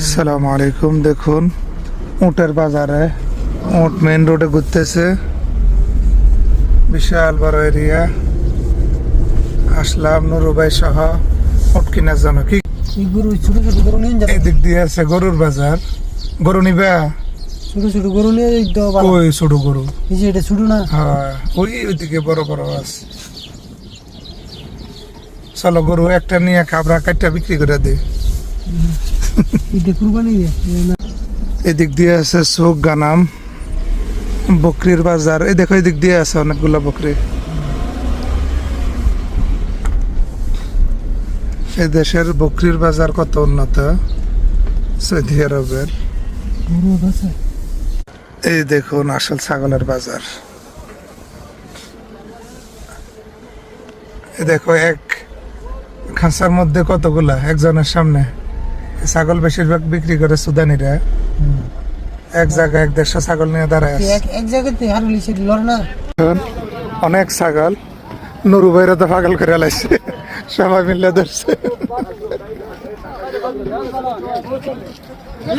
আসসালামু আলাইকুম দেখুন উটের বাজারে উট মেন রোডে ঘুরতেছে। বিশাল বড় এরিয়া আসলাম নুরুবাই সহ উট কেনার জন্য। কি? গরু ছোট ছোট গরু নিয়ে যাবে। এদিক দিয়ে আছে গরুর বাজার। গরু নিবা? ছোট ছোট গরু নিয়ে ওই ছোট গরু। এই যে এটা ছোট না? হ্যাঁ ওই ওইদিকে বড় বড় আছে। চলো গরু একটা নিয়ে খাবরা কাটটা বিক্রি করে দে। এদিক দিয়ে আছে চোখ গানাম বকরির বাজার এই দেখো, এদিক দিয়ে আছে অনেকগুলো বকরি দেশের বকরির বাজার কত উন্নত? সৌদি আরবের। এই দেখুন, আসল ছাগলের বাজার। দেখো, এক খাঁচার মধ্যে কতগুলা? একজনের সামনে। ছাগল বেশিরভাগ বিক্রি করে সুদানিরা এক জায়গায় এক দেড়শো ছাগল নিয়ে দাঁড়ায় আছে এক এক জায়গাতে হারুলি সেটি লড় না এখন অনেক ছাগল নুরু ভাইরা তো পাগল করে লাইছে সবাই মিলে ধরছে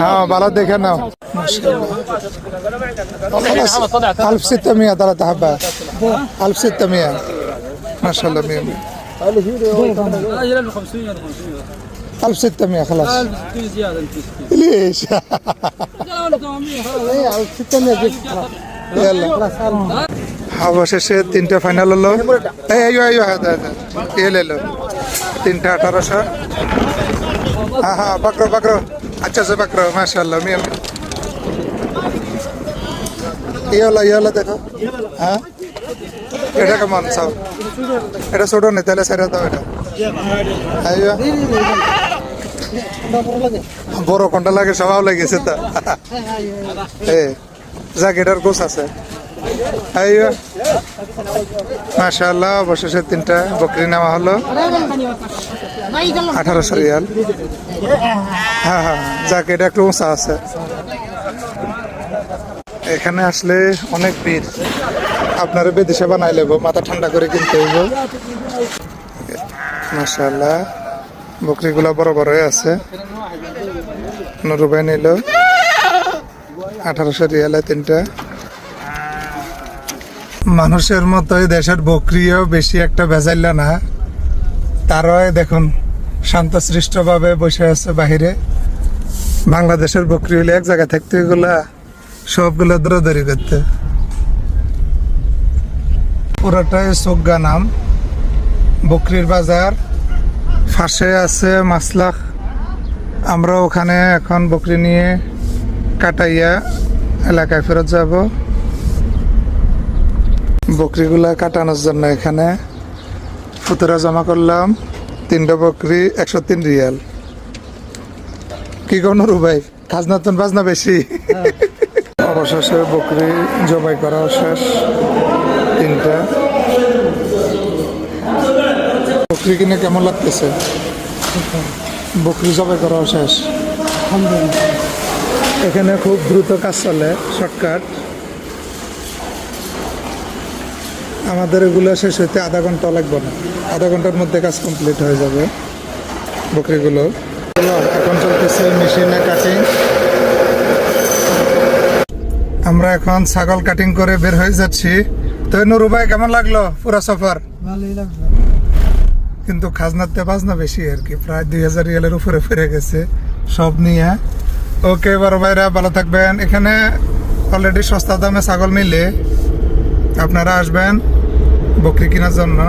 হ্যাঁ ভালো দেখে নাও ألف ستمية ثلاثة حبات ألف ستمية ما شاء الله مية مية اجل ب 500 ب 500 ألف ستمية خلاص 1000 زياده انت ليش لا ولا 800 خلاص يلا অবশেষে তিনটা ফাইনাল হলো এই আইও আইও হ্যাঁ হ্যাঁ হ্যাঁ এলো এলো তিনটা আঠারোশো হ্যাঁ হ্যাঁ বাকরো বাকরো আচ্ছা সে বাকরো মাশাল্লাহ মিয়া ইয়ে হলো ইয়ে হলো দেখো হ্যাঁ এটা কেমন সব এটা ছোট নেই তাহলে সেটা দাও এটা আইও বড় কোনটা লাগে সবাও লেগেছে তা। জ্যাকেটার কোচ আছে। আইও। মাশাআল্লাহ, অবশেষে তিনটা বকরি নেওয়া হলো। আঠারোশো রিয়াল। হ্যাঁ হ্যাঁ জ্যাকেট একটু উঁচা আছে। এখানে আসলে অনেক ভিড়। আপনারা বেদেশে বানাই লেবো, মাথা ঠান্ডা করে কিনতে হইব। মাশাআল্লাহ। বকরিগুলো বড় বড় আছে। নুরুবাই নিল। আঠারোশো রিয়ালে তিনটা। মানুষের মতোই দেশের বকরিও বেশি একটা ভেজাইল না। তারাও দেখুন, শান্তশৃষ্টভাবে বসে আছে বাহিরে। বাংলাদেশের বকরি হলে এক জায়গায় থাকতে এগুলা সবগুলো দৌড়াদৌড়ি করতে। পুরোটাই সোগ্গা নাম। বকরির বাজার ফাঁসে আছে মাসলাখ আমরা ওখানে এখন বকরি নিয়ে কাটাইয়া এলাকায় ফেরত যাব। বকরিগুলা কাটানোর জন্য এখানে ফুতুরা জমা করলাম। তিনটা বকরি একশো তিন রিয়াল। কি কোন ভাই? খাজনা তুন বাজনা বেশি। অবশেষে বকরি জবাই করা শেষ। তিনটা। বকরি কিনে কেমন লাগতেছে? বকরি জবাই করা শেষ। এখানে খুব দ্রুত কাজ চলে, শর্টকাট। আমাদের এগুলো শেষ হইতে আধা ঘণ্টা লাগবে না। আধা ঘণ্টার মধ্যে কাজ কমপ্লিট হয়ে যাবে বকরিগুলো। এখন চলতেছে মেশিনে কাটিং আমরা এখন ছাগল কাটিং করে বের হয়ে যাচ্ছি। তো নুরু ভাই, কেমন লাগল পুরো সফর? ভালোই লাগবে কিন্তু খাজনাতে বাজনা বেশি আর কি প্রায় দুই হাজার রিয়ালের উপরে ফিরে গেছে সব নিয়ে। ওকে বড় ভাইরা, ভালো থাকবেন। এখানে অলরেডি সস্তা দামে ছাগল মিলে আপনারা আসবেন বকরি কেনার জন্য।